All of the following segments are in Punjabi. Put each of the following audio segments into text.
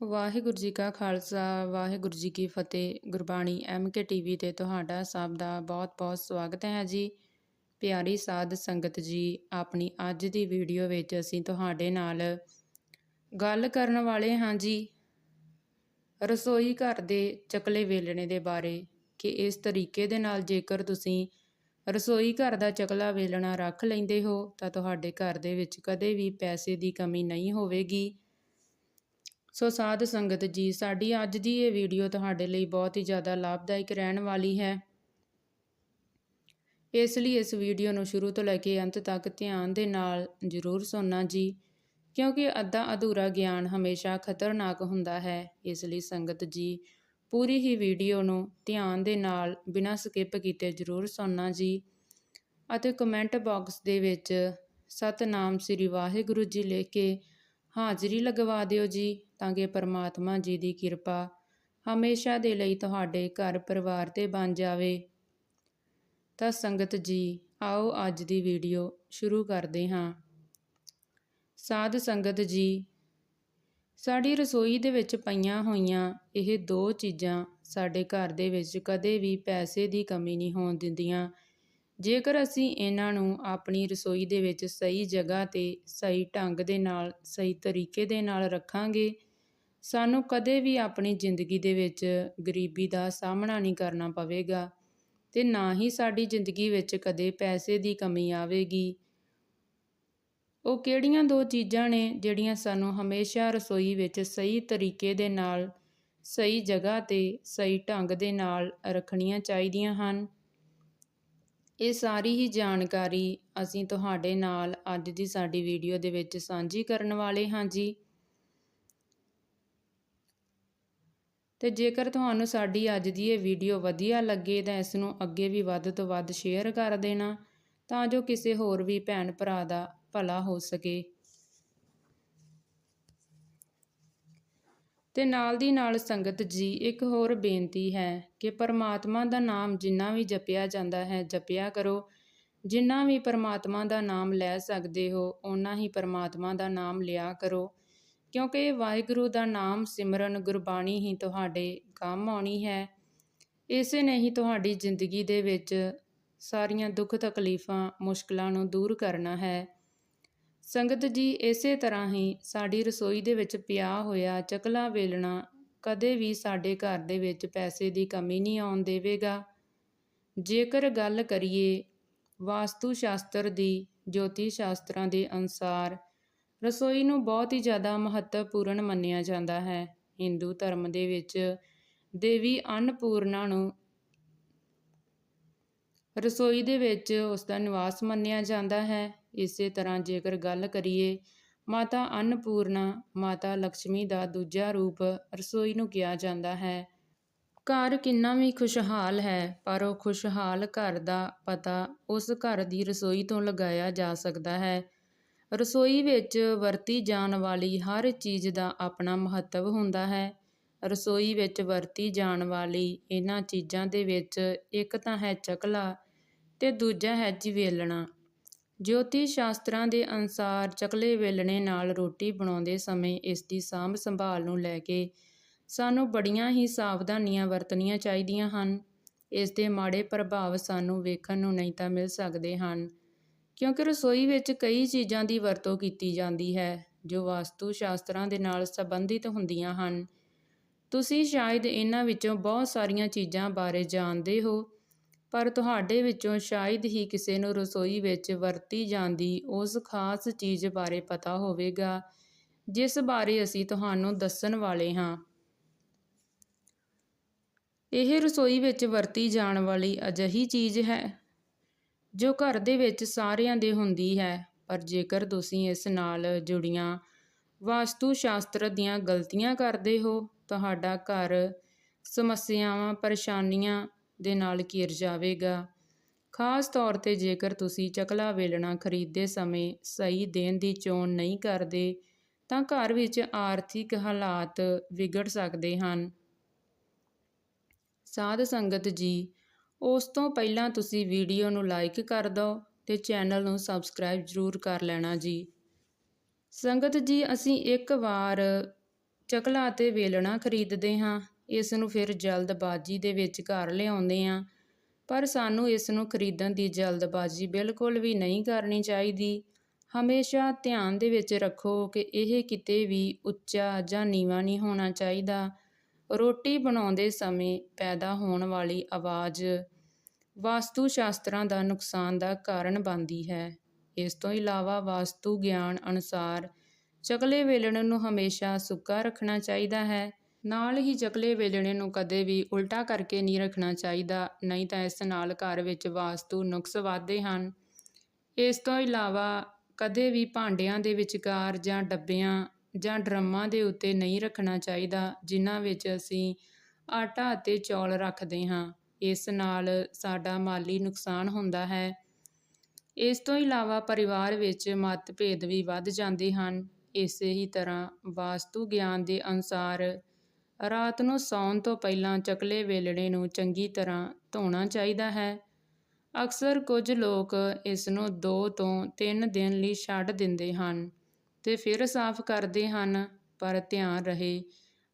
ਵਾਹਿਗੁਰੂ ਜੀ ਕਾ ਖਾਲਸਾ, ਵਾਹਿਗੁਰੂ ਜੀ ਕੀ ਫਤਿਹ। ਗੁਰਬਾਣੀ ਐਮਕੇ ਟੀਵੀ ਤੇ ਤੁਹਾਡਾ ਸਭ ਦਾ ਬਹੁਤ-ਬਹੁਤ ਸਵਾਗਤ ਹੈ ਜੀ। ਪਿਆਰੀ ਸਾਧ ਸੰਗਤ ਜੀ, ਆਪਣੀ ਅੱਜ ਦੀ ਵੀਡੀਓ ਵਿੱਚ ਅਸੀਂ ਤੁਹਾਡੇ ਨਾਲ ਗੱਲ ਕਰਨ ਵਾਲੇ ਹਾਂ ਜੀ। ਰਸੋਈ ਘਰ ਦੇ ਚਕਲੇ ਵੇਲਣੇ ਦੇ ਬਾਰੇ ਕਿ ਇਸ ਤਰੀਕੇ ਦੇ ਨਾਲ ਜੇਕਰ ਤੁਸੀਂ ਰਸੋਈ ਘਰ ਦਾ ਚਕਲਾ ਵੇਲਣਾ ਰੱਖ ਲੈਂਦੇ ਹੋ, ਤਾਂ ਤੁਹਾਡੇ ਘਰ ਦੇ ਵਿੱਚ ਕਦੇ ਵੀ ਪੈਸੇ ਦੀ ਕਮੀ ਨਹੀਂ ਹੋਵੇਗੀ। ਸੋ ਸਾਧ ਸੰਗਤ ਜੀ, ਸਾਡੀ ਅੱਜ ਦੀ ਇਹ ਵੀਡੀਓ ਤੁਹਾਡੇ ਲਈ ਬਹੁਤ ਹੀ ਜ਼ਿਆਦਾ ਲਾਭਦਾਇਕ ਰਹਿਣ ਵਾਲੀ ਹੈ। ਇਸ ਲਈ ਇਸ ਵੀਡੀਓ ਨੂੰ ਸ਼ੁਰੂ ਤੋਂ ਲੈ ਕੇ ਅੰਤ ਤੱਕ ਧਿਆਨ ਦੇ ਨਾਲ ਜ਼ਰੂਰ ਸੁਣਨਾ ਜੀ, ਕਿਉਂਕਿ ਅੱਧਾ ਅਧੂਰਾ ਗਿਆਨ ਹਮੇਸ਼ਾ ਖਤਰਨਾਕ ਹੁੰਦਾ ਹੈ। ਇਸ ਲਈ ਸੰਗਤ ਜੀ, ਪੂਰੀ ਹੀ ਵੀਡੀਓ ਨੂੰ ਧਿਆਨ ਦੇ ਨਾਲ ਬਿਨਾਂ ਸਕਿਪ ਕੀਤੇ ਜ਼ਰੂਰ ਸੁਣਨਾ ਜੀ ਅਤੇ ਕਮੈਂਟ ਬਾਕਸ ਦੇ ਵਿੱਚ ਸਤਨਾਮ ਸ੍ਰੀ ਵਾਹਿਗੁਰੂ ਜੀ ਲਿਖ ਕੇ ਹਾਜ਼ਰੀ ਲਗਵਾ ਦਿਓ ਜੀ, ਤਾਂ ਕਿ ਪਰਮਾਤਮਾ ਜੀ ਦੀ ਕਿਰਪਾ ਹਮੇਸ਼ਾ ਦੇ ਲਈ ਤੁਹਾਡੇ ਘਰ ਪਰਿਵਾਰ ਤੇ ਬਣ ਜਾਵੇ। ਤਾਂ ਸੰਗਤ ਜੀ, ਆਓ ਅੱਜ ਦੀ ਵੀਡੀਓ ਸ਼ੁਰੂ ਕਰਦੇ ਹਾਂ। ਸਾਧ ਸੰਗਤ ਜੀ, ਸਾਡੀ ਰਸੋਈ ਦੇ ਵਿੱਚ ਪਈਆਂ ਹੋਈਆਂ ਇਹ ਦੋ ਚੀਜ਼ਾਂ ਸਾਡੇ ਘਰ ਦੇ ਵਿੱਚ ਕਦੇ ਵੀ ਪੈਸੇ ਦੀ ਕਮੀ ਨਹੀਂ ਹੋਣ ਦਿੰਦੀਆਂ। ਜੇਕਰ ਅਸੀਂ ਇਹਨਾਂ ਨੂੰ ਆਪਣੀ ਰਸੋਈ ਦੇ ਵਿੱਚ ਸਹੀ ਜਗ੍ਹਾ ਤੇ ਸਹੀ ਢੰਗ ਦੇ ਨਾਲ, ਸਹੀ ਤਰੀਕੇ ਦੇ ਨਾਲ ਰੱਖਾਂਗੇ, ਸਾਨੂੰ ਕਦੇ ਵੀ ਆਪਣੀ ਜ਼ਿੰਦਗੀ ਦੇ ਵਿੱਚ ਗਰੀਬੀ ਦਾ ਸਾਹਮਣਾ ਨਹੀਂ ਕਰਨਾ ਪਵੇਗਾ ਤੇ ਨਾ ਹੀ ਸਾਡੀ ਜ਼ਿੰਦਗੀ ਵਿੱਚ ਕਦੇ ਪੈਸੇ ਦੀ ਕਮੀ ਆਵੇਗੀ। ਉਹ ਕਿਹੜੀਆਂ ਦੋ ਚੀਜ਼ਾਂ ਨੇ ਜਿਹੜੀਆਂ ਸਾਨੂੰ ਹਮੇਸ਼ਾ ਰਸੋਈ ਵਿੱਚ ਸਹੀ ਤਰੀਕੇ ਦੇ ਨਾਲ, ਸਹੀ ਜਗ੍ਹਾ ਤੇ ਸਹੀ ਢੰਗ ਦੇ ਨਾਲ ਰੱਖਣੀਆਂ ਚਾਹੀਦੀਆਂ ਹਨ? ਇਹ ਸਾਰੀ ਹੀ ਜਾਣਕਾਰੀ ਅਸੀਂ ਤੁਹਾਡੇ ਨਾਲ ਅੱਜ ਦੀ ਸਾਡੀ ਵੀਡੀਓ ਦੇ ਵਿੱਚ ਸਾਂਝੀ ਕਰਨ ਵਾਲੇ ਹਾਂ ਜੀ। ਤੇ ਜੇਕਰ ਤੁਹਾਨੂੰ ਸਾਡੀ ਅੱਜ ਦੀ ਇਹ ਵੀਡੀਓ ਵਧੀਆ ਲੱਗੇ ਤਾਂ ਇਸ ਨੂੰ ਅੱਗੇ ਵੀ ਵੱਧ ਤੋਂ ਵੱਧ ਸ਼ੇਅਰ ਕਰ ਦੇਣਾ ਤਾਂ ਜੋ ਕਿਸੇ ਹੋਰ ਵੀ ਭੈਣ ਭਰਾ ਦਾ ਭਲਾ ਹੋ ਸਕੇ। ਤੇ ਨਾਲ ਦੀ ਨਾਲ ਸੰਗਤ ਜੀ ਇੱਕ ਹੋਰ ਬੇਨਤੀ ਹੈ ਕਿ ਪਰਮਾਤਮਾ ਦਾ ਨਾਮ ਜਿੰਨਾ ਵੀ ਜਪਿਆ ਜਾਂਦਾ ਹੈ, ਜਪਿਆ ਕਰੋ। ਜਿੰਨਾ ਵੀ ਪਰਮਾਤਮਾ ਦਾ ਨਾਮ ਲੈ ਸਕਦੇ ਹੋ, ਓਨਾ ਹੀ ਪਰਮਾਤਮਾ ਦਾ ਨਾਮ ਲਿਆ ਕਰੋ। ਕਿਉਂਕਿ ਵਾਹਿਗੁਰੂ ਦਾ ਨਾਮ ਸਿਮਰਨ ਗੁਰਬਾਣੀ ਹੀ ਤੁਹਾਡੇ ਕੰਮ ਆਉਣੀ ਹੈ। ਇਸੇ ਨੇ ਹੀ ਤੁਹਾਡੀ ਜ਼ਿੰਦਗੀ ਦੇ ਵਿੱਚ ਸਾਰੀਆਂ ਦੁੱਖ ਤਕਲੀਫਾਂ, ਮੁਸ਼ਕਲਾਂ ਨੂੰ ਦੂਰ ਕਰਨਾ ਹੈ। ਸੰਗਤ ਜੀ ਇਸੇ ਤਰ੍ਹਾਂ ਹੀ ਸਾਡੀ ਰਸੋਈ ਦੇ ਵਿੱਚ ਪਿਆ ਹੋਇਆ ਚਕਲਾ ਵੇਲਣਾ ਕਦੇ ਵੀ ਸਾਡੇ ਘਰ ਦੇ ਵਿੱਚ ਪੈਸੇ ਦੀ ਕਮੀ ਨਹੀਂ ਆਉਣ ਦੇਵੇਗਾ। ਜੇਕਰ ਗੱਲ ਕਰੀਏ ਵਾਸਤੂ ਸ਼ਾਸਤਰ ਦੀ ਜੋਤੀ ਸ਼ਾਸਤਰਾਂ ਦੇ ਅਨੁਸਾਰ ਰਸੋਈ ਨੂੰ ਬਹੁਤ ਹੀ ਜ਼ਿਆਦਾ ਮਹੱਤਵਪੂਰਨ ਮੰਨਿਆ ਜਾਂਦਾ ਹੈ। ਹਿੰਦੂ ਧਰਮ ਦੇ ਵਿੱਚ ਦੇਵੀ ਅੰਨਪੂਰਨਾ ਨੂੰ ਰਸੋਈ ਦੇ ਵਿੱਚ ਉਸ ਦਾ ਨਿਵਾਸ ਮੰਨਿਆ ਜਾਂਦਾ ਹੈ। ਇਸੇ ਤਰ੍ਹਾਂ ਜੇਕਰ ਗੱਲ ਕਰੀਏ, ਮਾਤਾ ਅੰਨਪੂਰਨਾ, ਮਾਤਾ ਲక్ష్ਮੀ ਦਾ ਦੂਜਾ ਰੂਪ ਰਸੋਈ ਨੂੰ ਕਿਹਾ ਜਾਂਦਾ ਹੈ। ਘਰ ਕਿੰਨਾ ਵੀ ਖੁਸ਼ਹਾਲ ਹੈ, ਪਰ ਉਹ ਖੁਸ਼ਹਾਲ ਘਰ ਦਾ ਪਤਾ ਉਸ ਘਰ ਦੀ ਰਸੋਈ ਤੋਂ ਲਗਾਇਆ ਜਾ ਸਕਦਾ ਹੈ। ਰਸੋਈ ਵਿੱਚ ਵਰਤੀ ਜਾਣ ਵਾਲੀ ਹਰ ਚੀਜ਼ ਦਾ ਆਪਣਾ ਮਹੱਤਵ ਹੁੰਦਾ ਹੈ। ਰਸੋਈ ਵਿੱਚ ਵਰਤੀ ਜਾਣ ਵਾਲੀ ਇਹਨਾਂ ਚੀਜ਼ਾਂ ਦੇ ਵਿੱਚ ਇੱਕ ਤਾਂ ਹੈ ਚਕਲਾ ਤੇ ਦੂਜਾ ਹੈ ਜੀ ਵੇਲਣਾ ਜੋਤੀ ਸ਼ਾਸਤਰਾਂ ਦੇ ਅਨੁਸਾਰ ਚਕਲੇ ਵੇਲਣੇ ਨਾਲ ਰੋਟੀ ਬਣਾਉਂਦੇ ਸਮੇਂ ਇਸ ਦੀ ਸਾਂਭ ਸੰਭਾਲ ਨੂੰ ਲੈ ਕੇ ਸਾਨੂੰ ਬੜੀਆਂ ਹੀ ਸਾਵਧਾਨੀਆਂ ਵਰਤਣੀਆਂ ਚਾਹੀਦੀਆਂ ਹਨ। ਇਸ ਦੇ ਮਾੜੇ ਪ੍ਰਭਾਵ ਸਾਨੂੰ ਵੇਖਣ ਨੂੰ ਨਹੀਂ ਤਾਂ ਮਿਲ ਸਕਦੇ ਹਨ, ਕਿਉਂਕਿ ਰਸੋਈ ਵਿੱਚ ਕਈ ਚੀਜ਼ਾਂ ਦੀ ਵਰਤੋਂ ਕੀਤੀ ਜਾਂਦੀ ਹੈ, ਜੋ ਵਾਸਤੂ ਸ਼ਾਸਤਰਾਂ ਦੇ ਨਾਲ ਸੰਬੰਧਿਤ ਹੁੰਦੀਆਂ ਹਨ। ਤੁਸੀਂ ਸ਼ਾਇਦ ਇਹਨਾਂ ਵਿੱਚੋਂ ਬਹੁਤ ਸਾਰੀਆਂ ਚੀਜ਼ਾਂ ਬਾਰੇ ਜਾਣਦੇ ਹੋ ਪਰ ਤੁਹਾਡੇ ਵਿੱਚੋਂ ਸ਼ਾਇਦ ਹੀ ਕਿਸੇ ਨੂੰ ਰਸੋਈ ਵਿੱਚ ਵਰਤੀ ਜਾਂਦੀ ਉਸ ਖਾਸ ਚੀਜ਼ ਬਾਰੇ ਪਤਾ ਹੋਵੇਗਾ, ਜਿਸ ਬਾਰੇ ਅਸੀਂ ਤੁਹਾਨੂੰ ਦੱਸਣ ਵਾਲੇ ਹਾਂ। ਇਹ ਰਸੋਈ ਵਿੱਚ ਵਰਤੀ ਜਾਣ ਵਾਲੀ ਅਜਿਹੀ ਚੀਜ਼ ਹੈ, ਜੋ ਘਰ ਦੇ ਵਿੱਚ ਸਾਰਿਆਂ ਦੇ ਹੁੰਦੀ ਹੈ, ਪਰ ਜੇਕਰ ਤੁਸੀਂ ਇਸ ਨਾਲ ਜੁੜੀਆਂ ਵਾਸਤੂ ਸ਼ਾਸਤਰ ਦੀਆਂ ਗਲਤੀਆਂ ਕਰਦੇ ਹੋ, ਤੁਹਾਡਾ ਘਰ ਸਮੱਸਿਆਵਾਂ, ਪਰੇਸ਼ਾਨੀਆਂ ਦੇ ਨਾਲ ਘਿਰ ਜਾਵੇਗਾ। ਖਾਸ ਤੌਰ ਤੇ ਜੇਕਰ ਤੁਸੀਂ ਚਕਲਾ ਵੇਲਣਾ ਖਰੀਦਦੇ ਸਮੇਂ ਸਹੀ ਦੇਣ ਦੀ ਚੋਣ ਨਹੀਂ ਕਰਦੇ, ਤਾਂ ਘਰ ਵਿੱਚ ਆਰਥਿਕ ਹਾਲਾਤ ਵਿਗੜ ਸਕਦੇ ਹਨ। ਸਾਧ ਸੰਗਤ ਜੀ, ਉਸ ਤੋਂ ਪਹਿਲਾਂ ਤੁਸੀਂ ਵੀਡੀਓ ਨੂੰ ਲਾਈਕ ਕਰ ਦਿਓ ਤੇ ਚੈਨਲ ਨੂੰ ਸਬਸਕ੍ਰਾਈਬ ਜ਼ਰੂਰ ਕਰ ਲੈਣਾ ਜੀ। ਸੰਗਤ ਜੀ, ਅਸੀਂ ਇੱਕ ਵਾਰ ਚਕਲਾ ਅਤੇ ਵੇਲਣਾ ਖਰੀਦਦੇ ਹਾਂ। ਇਸ ਨੂੰ ਫਿਰ ਜਲਦਬਾਜ਼ੀ ਦੇ ਵਿੱਚ ਘਰ ਲਿਆਉਂਦੇ ਹਾਂ। ਪਰ ਸਾਨੂੰ ਇਸ ਨੂੰ ਖਰੀਦਣ ਦੀ ਜਲਦਬਾਜ਼ੀ ਬਿਲਕੁਲ ਵੀ ਨਹੀਂ ਕਰਨੀ ਚਾਹੀਦੀ। ਹਮੇਸ਼ਾ ਧਿਆਨ ਦੇ ਵਿੱਚ ਰੱਖੋ ਕਿ ਇਹ ਕਿਤੇ ਵੀ ਉੱਚਾ ਜਾਂ ਨੀਵਾਂ ਨਹੀਂ ਹੋਣਾ ਚਾਹੀਦਾ। ਰੋਟੀ ਬਣਾਉਂਦੇ ਸਮੇਂ ਪੈਦਾ ਹੋਣ ਵਾਲੀ ਆਵਾਜ਼ ਵਾਸਤੂ ਸ਼ਾਸਤਰਾਂ ਦਾ ਨੁਕਸਾਨ ਦਾ ਕਾਰਨ ਬਣਦੀ ਹੈ। ਇਸ ਤੋਂ ਇਲਾਵਾ ਵਾਸਤੂ ਗਿਆਨ ਅਨੁਸਾਰ ਚਕਲੇ ਵੇਲਣ ਨੂੰ ਹਮੇਸ਼ਾ ਸੁੱਕਾ ਰੱਖਣਾ ਚਾਹੀਦਾ ਹੈ। ਨਾਲ ਹੀ ਚਕਲੇ ਵੇਲਣੇ ਨੂੰ ਕਦੇ ਵੀ ਉਲਟਾ ਕਰਕੇ ਨਹੀਂ ਰੱਖਣਾ ਚਾਹੀਦਾ, ਨਹੀਂ ਤਾਂ ਇਸ ਨਾਲ ਘਰ ਵਿੱਚ ਵਾਸਤੂ ਨੁਕਸ ਵਧਦੇ ਹਨ। ਇਸ ਤੋਂ ਇਲਾਵਾ ਕਦੇ ਵੀ ਭਾਂਡਿਆਂ ਦੇ ਵਿਚਕਾਰ ਜਾਂ ਡੱਬਿਆਂ ਜਾਂ ਡਰਮਾਂ ਦੇ ਉੱਤੇ ਨਹੀਂ ਰੱਖਣਾ ਚਾਹੀਦਾ, ਜਿਨ੍ਹਾਂ ਵਿੱਚ ਅਸੀਂ ਆਟਾ ਅਤੇ ਚੌਲ ਰੱਖਦੇ ਹਾਂ। ਇਸ ਨਾਲ ਸਾਡਾ ਮਾਲੀ ਨੁਕਸਾਨ ਹੁੰਦਾ ਹੈ। ਇਸ ਤੋਂ ਇਲਾਵਾ ਪਰਿਵਾਰ ਵਿੱਚ ਮਤਭੇਦ ਵੀ ਵੱਧ ਜਾਂਦੇ ਹਨ। ਇਸੇ ਹੀ ਤਰ੍ਹਾਂ ਵਾਸਤੂ ਗਿਆਨ ਦੇ ਅਨੁਸਾਰ ਰਾਤ ਨੂੰ ਸੌਣ ਤੋਂ ਪਹਿਲਾਂ ਚਕਲੇ ਵੇਲਣੇ ਨੂੰ ਚੰਗੀ ਤਰ੍ਹਾਂ ਧੋਣਾ ਚਾਹੀਦਾ ਹੈ। ਅਕਸਰ ਕੁਝ ਲੋਕ ਇਸ ਨੂੰ 2 ਤੋਂ 3 ਦਿਨ ਲਈ ਛੱਡ ਦਿੰਦੇ ਹਨ ਤੇ ਫਿਰ ਸਾਫ਼ ਕਰਦੇ ਹਨ, ਪਰ ਧਿਆਨ ਰਹੇ।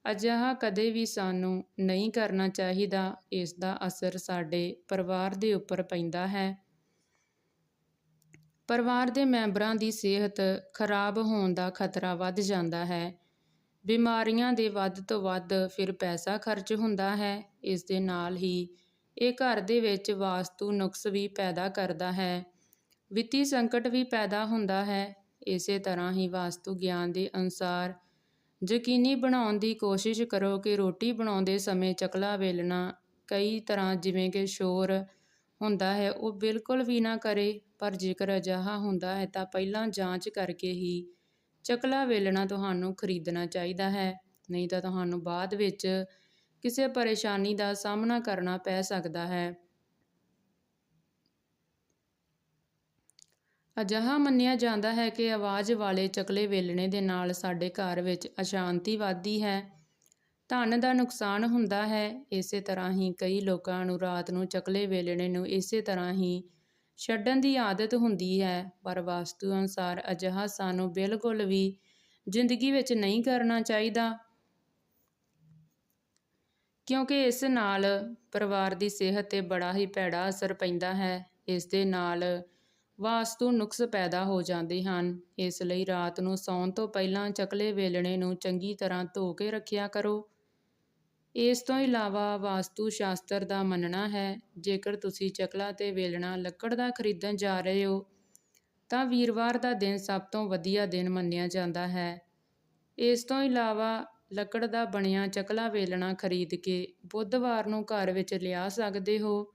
ਅਜਿਹਾ ਕਦੇ ਵੀ ਸਾਨੂੰ ਨਹੀਂ ਕਰਨਾ ਚਾਹੀਦਾ, ਇਸ ਦਾ ਅਸਰ ਸਾਡੇ ਪਰਿਵਾਰ ਦੇ ਉੱਪਰ ਪੈਂਦਾ ਹੈ। ਪਰਿਵਾਰ ਦੇ ਮੈਂਬਰਾਂ ਦੀ ਸਿਹਤ ਖਰਾਬ ਹੋਣ ਦਾ ਖਤਰਾ ਵੱਧ ਜਾਂਦਾ ਹੈ। ਬਿਮਾਰੀਆਂ ਦੇ ਵੱਧ ਤੋਂ ਵੱਧ ਫਿਰ ਪੈਸਾ ਖਰਚ ਹੁੰਦਾ ਹੈ। ਇਸ ਦੇ ਨਾਲ ਹੀ ਇਹ ਘਰ ਦੇ ਵਿੱਚ ਵਾਸਤੂ ਨੁਕਸ ਵੀ ਪੈਦਾ ਕਰਦਾ ਹੈ। ਵਿੱਤੀ ਸੰਕਟ ਵੀ ਪੈਦਾ ਹੁੰਦਾ ਹੈ। ਇਸੇ ਤਰ੍ਹਾਂ ਹੀ ਵਾਸਤੂ ਗਿਆਨ ਦੇ ਅਨੁਸਾਰ ਯਕੀਨੀ ਬਣਾਉਣ ਦੀ ਕੋਸ਼ਿਸ਼ ਕਰੋ ਕਿ ਰੋਟੀ ਬਣਾਉਂਦੇ ਸਮੇਂ ਚਕਲਾ ਵੇਲਣਾ ਕਈ ਤਰ੍ਹਾਂ ਜਿਵੇਂ ਕਿ ਸ਼ੋਰ ਹੁੰਦਾ ਹੈ, ਉਹ ਬਿਲਕੁਲ ਵੀ ਨਾ ਕਰੇ, ਪਰ ਜੇਕਰ ਅਜਿਹਾ ਹੁੰਦਾ ਹੈ ਤਾਂ ਪਹਿਲਾਂ ਜਾਂਚ ਕਰਕੇ ਹੀ ਚਕਲਾ ਵੇਲਣਾ ਤੁਹਾਨੂੰ ਖਰੀਦਣਾ ਚਾਹੀਦਾ ਹੈ, ਨਹੀਂ ਤਾਂ ਤੁਹਾਨੂੰ ਬਾਅਦ ਵਿੱਚ ਕਿਸੇ ਪਰੇਸ਼ਾਨੀ ਦਾ ਸਾਹਮਣਾ ਕਰਨਾ ਪੈ ਸਕਦਾ ਹੈ। ਅਜਿਹਾ ਮੰਨਿਆ ਜਾਂਦਾ ਹੈ ਕਿ ਆਵਾਜ਼ ਵਾਲੇ ਚਕਲੇ ਵੇਲਣੇ ਦੇ ਨਾਲ ਸਾਡੇ ਘਰ ਵਿੱਚ ਅਸ਼ਾਂਤੀ ਵੱਧਦੀ ਹੈ। ਧਨ ਦਾ ਨੁਕਸਾਨ ਹੁੰਦਾ ਹੈ, ਇਸੇ ਤਰ੍ਹਾਂ ਹੀ ਕਈ ਲੋਕਾਂ ਨੂੰ ਰਾਤ ਨੂੰ ਚਕਲੇ ਵੇਲਣੇ ਨੂੰ ਇਸੇ ਤਰ੍ਹਾਂ ਹੀ ਛੱਡਣ ਦੀ ਆਦਤ ਹੁੰਦੀ ਹੈ, ਪਰ ਵਾਸਤੂ ਅਨੁਸਾਰ ਅਜਿਹਾ ਸਾਨੂੰ ਬਿਲਕੁਲ ਵੀ ਜ਼ਿੰਦਗੀ ਵਿੱਚ ਨਹੀਂ ਕਰਨਾ ਚਾਹੀਦਾ। ਕਿਉਂਕਿ ਇਸ ਨਾਲ ਪਰਿਵਾਰ ਦੀ ਸਿਹਤ ਤੇ ਬੜਾ ਹੀ ਭੈੜਾ ਅਸਰ ਪੈਂਦਾ ਹੈ। ਇਸ ਦੇ ਨਾਲ ਵਾਸਤੂ ਨੁਕਸ ਪੈਦਾ ਹੋ ਜਾਂਦੇ ਹਨ। ਇਸ ਲਈ ਰਾਤ ਨੂੰ ਸੌਣ ਤੋਂ ਪਹਿਲਾਂ ਚਕਲੇ ਵੇਲਣੇ ਨੂੰ ਚੰਗੀ ਤਰ੍ਹਾਂ ਧੋ ਕੇ ਰੱਖਿਆ ਕਰੋ। ਇਸ ਤੋਂ ਇਲਾਵਾ ਵਾਸਤੂ ਸ਼ਾਸਤਰ ਦਾ ਮੰਨਣਾ ਹੈ, ਜੇਕਰ ਤੁਸੀਂ ਚਕਲਾ ਤੇ ਵੇਲਣਾ ਲੱਕੜ ਦਾ ਖਰੀਦਣ ਜਾ ਰਹੇ ਹੋ, ਤਾਂ ਵੀਰਵਾਰ ਦਾ ਦਿਨ ਸਭ ਤੋਂ ਵਧੀਆ ਦਿਨ ਮੰਨਿਆ ਜਾਂਦਾ ਹੈ। ਇਸ ਤੋਂ ਇਲਾਵਾ ਲੱਕੜ ਦਾ ਬਣਿਆ ਚਕਲਾ ਵੇਲਣਾ ਖਰੀਦ ਕੇ ਬੁੱਧਵਾਰ ਨੂੰ ਘਰ ਵਿੱਚ ਲਿਆ ਸਕਦੇ ਹੋ।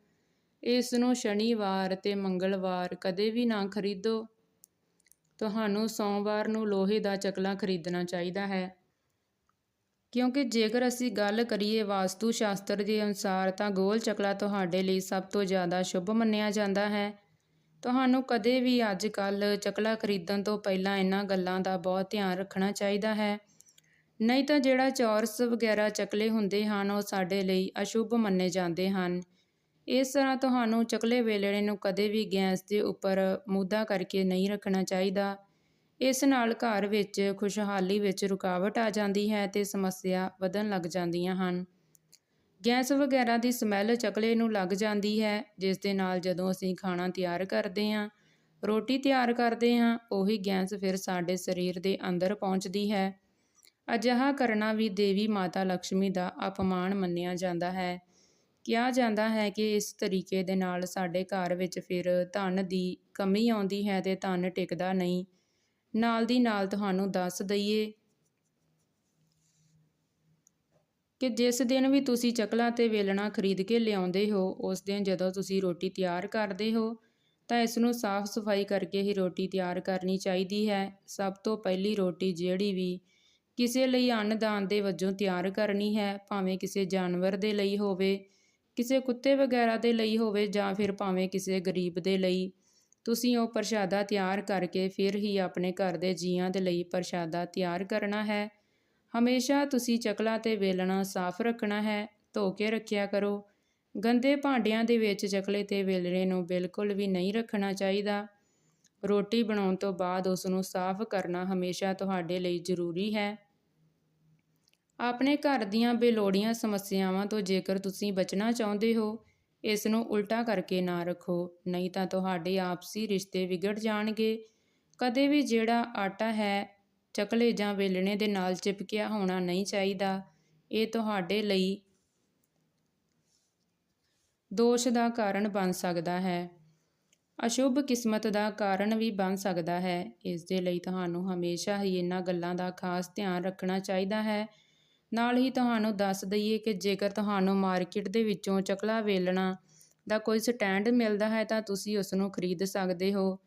ਇਸ ਨੂੰ ਸ਼ਨੀਵਾਰ ਤੇ ਮੰਗਲਵਾਰ ਕਦੇ ਵੀ ਨਾ ਖਰੀਦੋ। ਤੁਹਾਨੂੰ ਸੋਮਵਾਰ ਨੂੰ ਲੋਹੇ ਦਾ ਚਕਲਾ ਖਰੀਦਣਾ ਚਾਹੀਦਾ ਹੈ। ਕਿਉਂਕਿ ਜੇਕਰ ਅਸੀਂ ਗੱਲ ਕਰੀਏ ਵਾਸਤੂ ਸ਼ਾਸਤਰ ਦੇ ਅਨੁਸਾਰ ਤਾਂ ਗੋਲ ਚਕਲਾ ਤੁਹਾਡੇ ਲਈ ਸਭ ਤੋਂ ਜ਼ਿਆਦਾ ਸ਼ੁਭ ਮੰਨਿਆ ਜਾਂਦਾ ਹੈ। ਤੁਹਾਨੂੰ ਕਦੇ ਵੀ ਅੱਜ ਕੱਲ ਚਕਲਾ ਖਰੀਦਣ ਤੋਂ ਪਹਿਲਾਂ ਇਹਨਾਂ ਗੱਲਾਂ ਦਾ ਬਹੁਤ ਧਿਆਨ ਰੱਖਣਾ ਚਾਹੀਦਾ ਹੈ। ਨਹੀਂ ਤਾਂ ਜਿਹੜਾ ਚੌਰਸ ਵਗੈਰਾ ਚਕਲੇ ਹੁੰਦੇ ਹਨ, ਉਹ ਸਾਡੇ ਲਈ ਅਸ਼ੁਭ ਮੰਨੇ ਜਾਂਦੇ ਹਨ। ਇਸ ਤਰ੍ਹਾਂ ਤੁਹਾਨੂੰ ਚਕਲੇ ਵੇਲਣੇ ਨੂੰ ਕਦੇ ਵੀ ਗੈਸ ਦੇ ਉੱਪਰ ਮੁੱਦਾ ਕਰਕੇ ਨਹੀਂ ਰੱਖਣਾ ਚਾਹੀਦਾ। ਇਸ ਨਾਲ ਘਰ ਵਿੱਚ ਖੁਸ਼ਹਾਲੀ ਵਿੱਚ ਰੁਕਾਵਟ ਆ ਜਾਂਦੀ ਹੈ ਤੇ ਸਮੱਸਿਆ ਵਧਣ ਲੱਗ ਜਾਂਦੀਆਂ ਹਨ। ਗੈਸ ਵਗੈਰਾ ਦੀ ਸਮੈਲ ਚਕਲੇ ਨੂੰ ਲੱਗ ਜਾਂਦੀ ਹੈ, ਜਿਸ ਦੇ ਨਾਲ ਜਦੋਂ ਅਸੀਂ ਖਾਣਾ ਤਿਆਰ ਕਰਦੇ ਹਾਂ, ਰੋਟੀ ਤਿਆਰ ਕਰਦੇ ਹਾਂ, ਉਹੀ ਗੈਸ ਫਿਰ ਸਾਡੇ ਸਰੀਰ ਦੇ ਅੰਦਰ ਪਹੁੰਚਦੀ ਹੈ। ਅਜਿਹਾ ਕਰਨਾ ਵੀ ਦੇਵੀ ਮਾਤਾ ਲక్ష్ਮੀ ਦਾ ਅਪਮਾਨ ਮੰਨਿਆ ਜਾਂਦਾ ਹੈ। ਕਿਹਾ ਜਾਂਦਾ ਹੈ ਕਿ ਇਸ ਤਰੀਕੇ ਦੇ ਨਾਲ ਸਾਡੇ ਘਰ ਵਿੱਚ ਫਿਰ ਧਨ ਦੀ ਕਮੀ ਆਉਂਦੀ ਹੈ ਤੇ ਧਨ ਟਿਕਦਾ ਨਹੀਂ। ਨਾਲ ਦੀ ਨਾਲ ਤੁਹਾਨੂੰ ਦੱਸ ਦਈਏ ਕਿ ਜਿਸ ਦਿਨ ਵੀ ਤੁਸੀਂ ਚਕਲਾ ਤੇ ਵੇਲਣਾ ਖਰੀਦ ਕੇ ਲਿਆਉਂਦੇ ਹੋ, ਉਸ ਦਿਨ ਜਦੋਂ ਤੁਸੀਂ ਰੋਟੀ ਤਿਆਰ ਕਰਦੇ ਹੋ, ਤਾਂ ਇਸ ਨੂੰ ਸਾਫ਼ ਸਫ਼ਾਈ ਕਰਕੇ ਹੀ ਰੋਟੀ ਤਿਆਰ ਕਰਨੀ ਚਾਹੀਦੀ ਹੈ। ਸਭ ਤੋਂ ਪਹਿਲੀ ਰੋਟੀ ਜਿਹੜੀ ਵੀ ਕਿਸੇ ਲਈ ਅੰਨਦਾਨ ਦੇ ਵਜੋਂ ਤਿਆਰ ਕਰਨੀ ਹੈ, ਭਾਵੇਂ ਕਿਸੇ ਜਾਨਵਰ ਦੇ ਲਈ ਹੋਵੇ, ਕਿਸੇ ਕੁੱਤੇ ਵਗੈਰਾ ਦੇ ਲਈ ਹੋਵੇ ਜਾਂ ਫਿਰ ਭਾਵੇਂ ਕਿਸੇ ਗਰੀਬ ਦੇ ਲਈ ਤੁਸੀਂ ਉਹ ਪ੍ਰਸ਼ਾਦਾ ਤਿਆਰ ਕਰਕੇ ਫਿਰ ਹੀ ਆਪਣੇ ਘਰ ਦੇ ਜੀਆਂ ਦੇ ਲਈ ਪ੍ਰਸ਼ਾਦਾ ਤਿਆਰ ਕਰਨਾ ਹੈ। ਹਮੇਸ਼ਾ ਤੁਸੀਂ ਚਕਲਾ ਤੇ ਵੇਲਣਾ ਸਾਫ਼ ਰੱਖਣਾ ਹੈ, ਧੋ ਕੇ ਰੱਖਿਆ ਕਰੋ। ਗੰਦੇ ਭਾਂਡਿਆਂ ਦੇ ਵਿੱਚ ਚਕਲੇ ਤੇ ਵੇਲਣੇ ਨੂੰ ਬਿਲਕੁਲ ਵੀ ਨਹੀਂ ਰੱਖਣਾ ਚਾਹੀਦਾ। ਰੋਟੀ ਬਣਾਉਣ ਤੋਂ ਬਾਅਦ ਉਸ ਨੂੰ ਸਾਫ਼ ਕਰਨਾ ਹਮੇਸ਼ਾ ਤੁਹਾਡੇ ਲਈ ਜ਼ਰੂਰੀ ਹੈ। ਆਪਣੇ ਘਰ ਦੀਆਂ ਬੇਲੋੜੀਆਂ ਸਮੱਸਿਆਵਾਂ ਤੋਂ ਜੇਕਰ ਤੁਸੀਂ ਬਚਣਾ ਚਾਹੁੰਦੇ ਹੋ ਇਸ ਨੂੰ ਉਲਟਾ ਕਰਕੇ ਨਾ ਰੱਖੋ, ਨਹੀਂ ਤਾਂ ਤੁਹਾਡੇ ਆਪਸੀ ਰਿਸ਼ਤੇ ਵਿਗੜ ਜਾਣਗੇ। ਕਦੇ ਵੀ ਜਿਹੜਾ ਆਟਾ ਹੈ, ਚਕਲੇ ਜਾਂ ਵੇਲਣੇ ਦੇ ਨਾਲ ਚਿਪਕਿਆ ਹੋਣਾ ਨਹੀਂ ਚਾਹੀਦਾ। ਇਹ ਤੁਹਾਡੇ ਲਈ ਦੋਸ਼ ਦਾ ਕਾਰਨ ਬਣ ਸਕਦਾ ਹੈ। ਅਸ਼ੁਭ ਕਿਸਮਤ ਦਾ ਕਾਰਨ ਵੀ ਬਣ ਸਕਦਾ ਹੈ। ਇਸ ਦੇ ਲਈ ਤੁਹਾਨੂੰ ਹਮੇਸ਼ਾ ਹੀ ਇਹਨਾਂ ਗੱਲਾਂ ਦਾ ਖਾਸ ਧਿਆਨ ਰੱਖਣਾ ਚਾਹੀਦਾ ਹੈ। ਨਾਲ ਹੀ ਤੁਹਾਨੂੰ ਦੱਸ ਦਈਏ ਕਿ ਜੇਕਰ ਤੁਹਾਨੂੰ ਮਾਰਕੀਟ ਦੇ ਵਿੱਚੋਂ ਚਕਲਾ ਵੇਲਣਾ ਦਾ ਕੋਈ ਸਟੈਂਡ ਮਿਲਦਾ ਹੈ ਤਾਂ ਤੁਸੀਂ ਉਸ ਨੂੰ ਖਰੀਦ ਸਕਦੇ ਹੋ।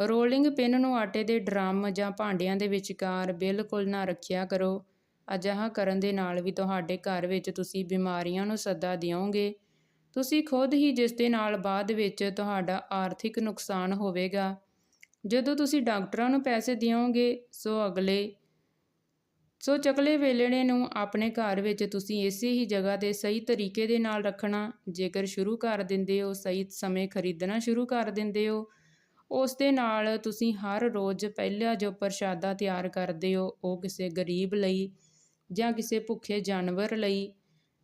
ਰੋਲਿੰਗ ਪਿੰਨ ਨੂੰ ਆਟੇ ਦੇ ਡਰਮ ਜਾਂ ਭਾਂਡਿਆਂ ਦੇ ਵਿਚਕਾਰ ਬਿਲਕੁਲ ਨਾ ਰੱਖਿਆ ਕਰੋ। ਅਜਿਹਾ ਕਰਨ ਦੇ ਨਾਲ ਵੀ ਤੁਹਾਡੇ ਘਰ ਵਿੱਚ ਤੁਸੀਂ ਬਿਮਾਰੀਆਂ ਨੂੰ ਸੱਦਾ ਦਿਓਗੇ। ਤੁਸੀਂ ਖੁਦ ਹੀ ਜਿਸ ਦੇ ਨਾਲ ਬਾਅਦ ਵਿੱਚ ਤੁਹਾਡਾ ਆਰਥਿਕ ਨੁਕਸਾਨ ਹੋਵੇਗਾ। ਜਦੋਂ ਤੁਸੀਂ ਡਾਕਟਰਾਂ ਨੂੰ ਪੈਸੇ ਦਿਓਗੇ, ਸੋ ਅਗਲੇ ਸੋ ਚਕਲੇ ਵੇਲਣੇ ਨੂੰ ਆਪਣੇ ਘਰ ਵਿੱਚ ਤੁਸੀਂ ਇਸੇ ਹੀ ਜਗ੍ਹਾ ਤੇ ਸਹੀ ਤਰੀਕੇ ਦੇ ਨਾਲ ਰੱਖਣਾ। ਜੇਕਰ ਸ਼ੁਰੂ ਕਰ ਦਿੰਦੇ ਹੋ, ਸਹੀ ਸਮੇਂ ਖਰੀਦਣਾ ਸ਼ੁਰੂ ਕਰ ਦਿੰਦੇ ਹੋ, ਉਸ ਦੇ ਨਾਲ ਤੁਸੀਂ ਹਰ ਰੋਜ਼ ਪਹਿਲਾ ਜੋ ਪ੍ਰਸ਼ਾਦਾ ਤਿਆਰ ਕਰਦੇ ਹੋ, ਉਹ ਕਿਸੇ ਗਰੀਬ ਲਈ ਜਾਂ ਕਿਸੇ ਭੁੱਖੇ ਜਾਨਵਰ ਲਈ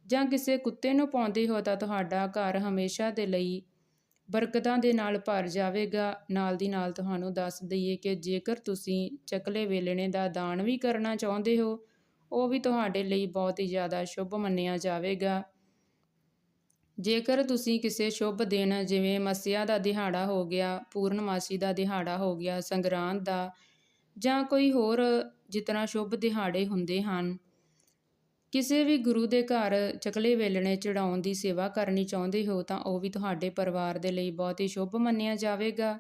ਜਾਂ ਕਿਸੇ ਕੁੱਤੇ ਨੂੰ ਪਾਉਂਦੇ ਹੋ ਤਾਂ ਤੁਹਾਡਾ ਘਰ ਹਮੇਸ਼ਾ ਦੇ ਲਈ ਬਰਕਤਾਂ ਦੇ ਨਾਲ ਭਰ ਜਾਵੇਗਾ। ਨਾਲ ਦੀ ਨਾਲ ਤੁਹਾਨੂੰ ਦੱਸ ਦਈਏ ਕਿ ਜੇਕਰ ਤੁਸੀਂ ਚਕਲੇ ਵੇਲਣੇ ਦਾ ਦਾਨ ਵੀ ਕਰਨਾ ਚਾਹੁੰਦੇ ਹੋ, ਉਹ ਵੀ ਤੁਹਾਡੇ ਲਈ ਬਹੁਤ ਹੀ ਜ਼ਿਆਦਾ ਸ਼ੁਭ ਮੰਨਿਆ ਜਾਵੇਗਾ। ਜੇਕਰ ਤੁਸੀਂ ਕਿਸੇ ਸ਼ੁਭ ਦਿਨ ਜਿਵੇਂ ਮਸਿਆ ਦਾ ਦਿਹਾੜਾ ਹੋ ਗਿਆ, ਪੂਰਨਮਾਸੀ ਦਾ ਦਿਹਾੜਾ ਹੋ ਗਿਆ, ਸੰਗਰਾਂਦ ਦਾ ਜਾਂ ਕੋਈ ਹੋਰ ਜਿਤਨਾ ਸ਼ੁਭ ਦਿਹਾੜੇ ਹੁੰਦੇ ਹਨ ਕਿਸੇ ਵੀ ਗੁਰੂ ਦੇ ਘਰ ਚਕਲੇ ਵੇਲਣੇ ਚੜਾਉਣ ਦੀ ਸੇਵਾ ਕਰਨੀ ਚਾਹੁੰਦੇ ਹੋ ਤਾਂ ਉਹ ਵੀ ਤੁਹਾਡੇ ਪਰਿਵਾਰ ਦੇ ਲਈ ਬਹੁਤ ਹੀ ਸ਼ੁਭ ਮੰਨਿਆ ਜਾਵੇਗਾ।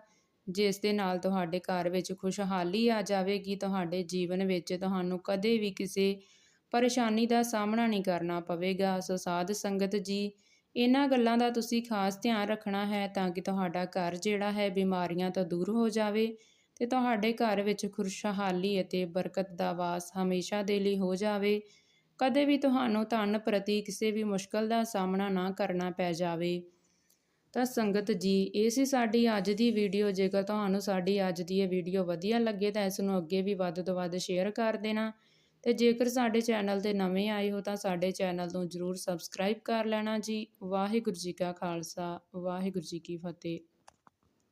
ਜਿਸ ਦੇ ਨਾਲ ਤੁਹਾਡੇ ਘਰ ਵਿੱਚ ਖੁਸ਼ਹਾਲੀ ਆ ਜਾਵੇਗੀ, ਤੁਹਾਡੇ ਜੀਵਨ ਵਿੱਚ ਤੁਹਾਨੂੰ ਕਦੇ ਵੀ ਕਿਸੇ ਪਰੇਸ਼ਾਨੀ ਦਾ ਸਾਹਮਣਾ ਨਹੀਂ ਕਰਨਾ ਪਵੇਗਾ। ਸੋ ਸਾਧ ਸੰਗਤ ਜੀ, ਇਹਨਾਂ ਗੱਲਾਂ ਦਾ ਤੁਸੀਂ ਖਾਸ ਧਿਆਨ ਰੱਖਣਾ ਹੈ ਤਾਂ ਕਿ ਤੁਹਾਡਾ ਘਰ ਜਿਹੜਾ ਹੈ ਬਿਮਾਰੀਆਂ ਤੋਂ ਦੂਰ ਹੋ ਜਾਵੇ ਤੇ ਤੁਹਾਡੇ ਘਰ ਵਿੱਚ ਖੁਸ਼ਹਾਲੀ ਅਤੇ ਬਰਕਤ ਦਾ ਵਾਸ ਹਮੇਸ਼ਾ ਦੇ ਲਈ ਹੋ ਜਾਵੇ। ਕਦੇ ਵੀ ਤੁਹਾਨੂੰ ਧਨ ਪ੍ਰਤੀ ਕਿਸੇ ਵੀ ਮੁਸ਼ਕਲ ਦਾ ਸਾਹਮਣਾ ਨਾ ਕਰਨਾ ਪੈ ਜਾਵੇ। ਤਾਂ ਸੰਗਤ ਜੀ, ਇਹ ਸੀ ਸਾਡੀ ਅੱਜ ਦੀ ਵੀਡੀਓ। ਜੇਕਰ ਤੁਹਾਨੂੰ ਸਾਡੀ ਅੱਜ ਦੀ ਇਹ ਵੀਡੀਓ ਵਧੀਆ ਲੱਗੇ ਤਾਂ ਇਸ ਨੂੰ ਅੱਗੇ ਵੀ ਵੱਧ ਤੋਂ ਵੱਧ ਸ਼ੇਅਰ ਕਰ ਦੇਣਾ। ਤੇ ਜੇਕਰ ਸਾਡੇ ਚੈਨਲ ਤੇ ਨਵੇਂ ਆਏ ਹੋ ਤਾਂ ਸਾਡੇ ਚੈਨਲ ਨੂੰ ਜਰੂਰ ਸਬਸਕ੍ਰਾਈਬ ਕਰ ਲੈਣਾ ਜੀ। ਵਾਹਿਗੁਰੂ ਜੀ ਕਾ ਖਾਲਸਾ, ਵਾਹਿਗੁਰੂ ਜੀ ਕੀ ਫਤਿਹ।